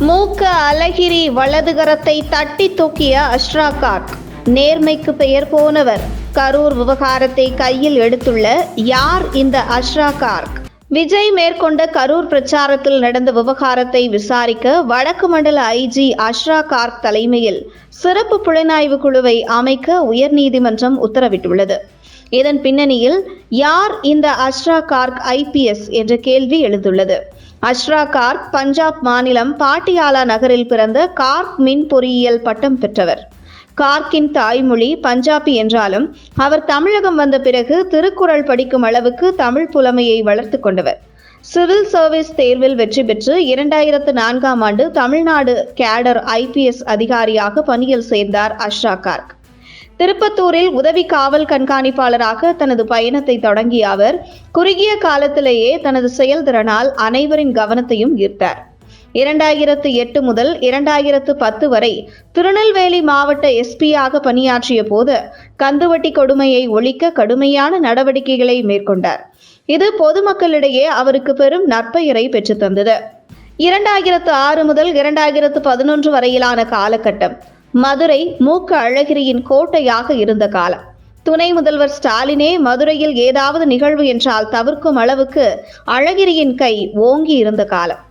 மூக்க அழகிரி வலதுகரத்தை தட்டி தூக்கிய அஷ்ரா கார்க். நேர்மைக்கு பெயர் போனவர். கரூர் விவகாரத்தை கையில் எடுத்துள்ள யார் இந்த அஷ்ரா கார்க்? விஜய் மேற்கொண்ட கரூர் பிரச்சாரத்தில் நடந்த விவகாரத்தை விசாரிக்க வடக்கு மண்டல ஐஜி அஷ்ரா கார்க் தலைமையில் சிறப்பு புலனாய்வு குழுவை அமைக்க உயர்நீதிமன்றம் உத்தரவிட்டுள்ளது. இதன் பின்னணியில் யார் இந்த அஷ்ரா கார்க் ஐபிஎஸ் என்ற கேள்வி எழுந்துள்ளது. அஷ்ரா கார்க் பஞ்சாப் மாநிலம் பாட்டியாலா நகரில் பிறந்த கார்க் மின் பொறியியல் பட்டம் பெற்றவர். கார்க்கின் தாய்மொழி பஞ்சாபி என்றாலும் அவர் தமிழகம் வந்த பிறகு திருக்குறள் படிக்கும் அளவுக்கு தமிழ் புலமையை வளர்த்து கொண்டவர். சிவில் சர்வீஸ் தேர்வில் வெற்றி பெற்று இரண்டாயிரத்து நான்காம் ஆண்டு தமிழ்நாடு கேடர் ஐபிஎஸ் அதிகாரியாக பணியில் சேர்ந்தார் அஷ்ரா கார்க் திருப்பத்தூரில் உதவி காவல் கண்காணிப்பாளராக தனது பயணத்தை தொடங்கிய அவர் குறுகிய காலத்திலேயே தனது செயல்திறனால் அனைவரின் கவனத்தையும் ஈர்த்தார். இரண்டாயிரத்து எட்டு முதல் இரண்டாயிரத்து பத்து வரை திருநெல்வேலி மாவட்ட எஸ்பியாக பணியாற்றிய போது கந்துவட்டி கொடுமையை ஒழிக்க கடுமையான நடவடிக்கைகளை மேற்கொண்டார். இது பொதுமக்களிடையே அவருக்கு பெரும் நற்பெயரை பெற்றுத்தந்தது இரண்டாயிரத்து ஆறு முதல் இரண்டாயிரத்து பதினொன்று வரையிலான காலகட்டம் மதுரை மூக்க அழகிரியின் கோட்டையாக இருந்த காலம். துணை முதல்வர் ஸ்டாலினே மதுரையில் ஏதாவது நிகழ்வு என்றால் தவிர்க்கும் அளவுக்கு அழகிரியின் கை ஓங்கி இருந்த காலம்.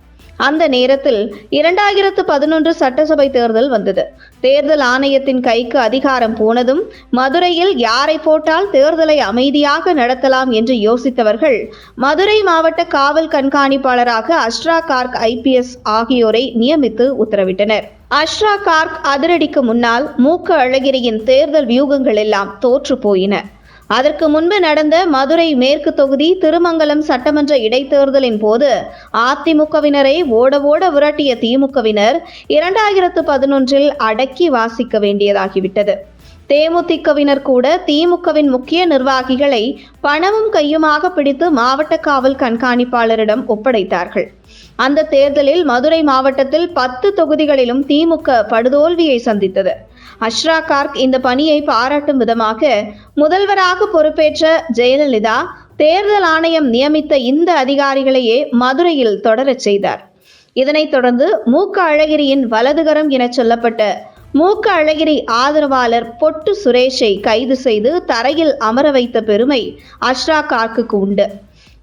அந்த நேரத்தில் இரண்டாயிரத்து பதினொன்று சட்டசபை தேர்தல் வந்தது. தேர்தல் ஆணையத்தின் கைக்கு அதிகாரம் போனதும் மதுரையில் யாரை போட்டால் தேர்தலை அமைதியாக நடத்தலாம் என்று யோசித்தவர்கள் மதுரை மாவட்ட காவல் கண்காணிப்பாளராக அஷ்ரா கார்க் ஐபிஎஸ் ஆகியோரை நியமித்து உத்தரவிட்டனர். அஷ்ரா கார்க் அதிரடிக்கு முன்னால் மூக்க அழகிரியின் தேர்தல் வியூகங்கள் எல்லாம் தோற்று போயின. அதற்கு முன்பு நடந்த மதுரை மேற்கு தொகுதி திருமங்கலம் சட்டமன்ற இடைத்தேர்தலின் போது அதிமுகவினரை ஓட ஓட விரட்டிய திமுகவினர் இரண்டாயிரத்து பதினொன்றில் அடக்கி வாசிக்க வேண்டியதாகிவிட்டது. தேமுதிகவினர் கூட திமுகவின் முக்கிய நிர்வாகிகளை பணமும் கையுமாக பிடித்து மாவட்ட காவல் கண்காணிப்பாளரிடம் ஒப்படைத்தார்கள். அந்த தேர்தலில் மதுரை மாவட்டத்தில் பத்து தொகுதிகளிலும் திமுக படுதோல்வியை சந்தித்தது. அஷ்ரா கார்க் இந்த பணியை பாராட்டும் விதமாக முதல்வராக பொறுப்பேற்ற ஜெயலலிதா தேர்தல் ஆணையம் நியமித்த இந்த அதிகாரிகளையே மதுரையில் தொடரச் செய்தார். இதனைத் தொடர்ந்து மூக்க அழகிரியின் வலதுகரம் என சொல்லப்பட்ட மூக்க அழகிரி ஆதரவாளர் பொட்டு சுரேஷை கைது செய்து தரையில் அமர வைத்த பெருமை அஷ்ரா கார்க்குக்கு உண்டு.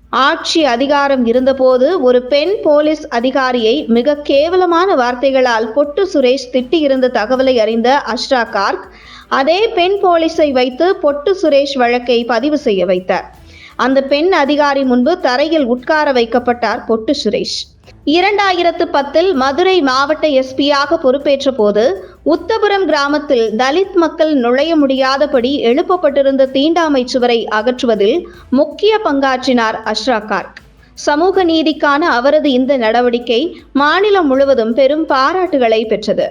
ஆட்சி அதிகாரம் இருந்தபோது ஒரு பெண் போலீஸ் அதிகாரியை மிக கேவலமான வார்த்தைகளால் பொட்டு சுரேஷ் திட்டியிருந்த தகவலை அறிந்த அஷ்ரா கார்க் அதே பெண் போலீஸை வைத்து பொட்டு சுரேஷ் வழக்கை பதிவு செய்ய வைத்தார். அந்த பெண் அதிகாரி முன்பு தரையில் உட்கார வைக்கப்பட்டார் பொட்டு சுரேஷ். இரண்டாயிரத்து பத்தில் மதுரை மாவட்ட எஸ்பியாக பொறுப்பேற்ற போது உத்தபுரம் கிராமத்தில் தலித் மக்கள் நுழைய முடியாதபடி எழுப்பப்பட்டிருந்த தீண்டாமை சுவரை அகற்றுவதில் முக்கிய பங்காற்றினார் அஷ்ரா கார்க். சமூக நீதிக்கான அவரது இந்த நடவடிக்கை மாநிலம் முழுவதும் பெரும் பாராட்டுகளை பெற்றது.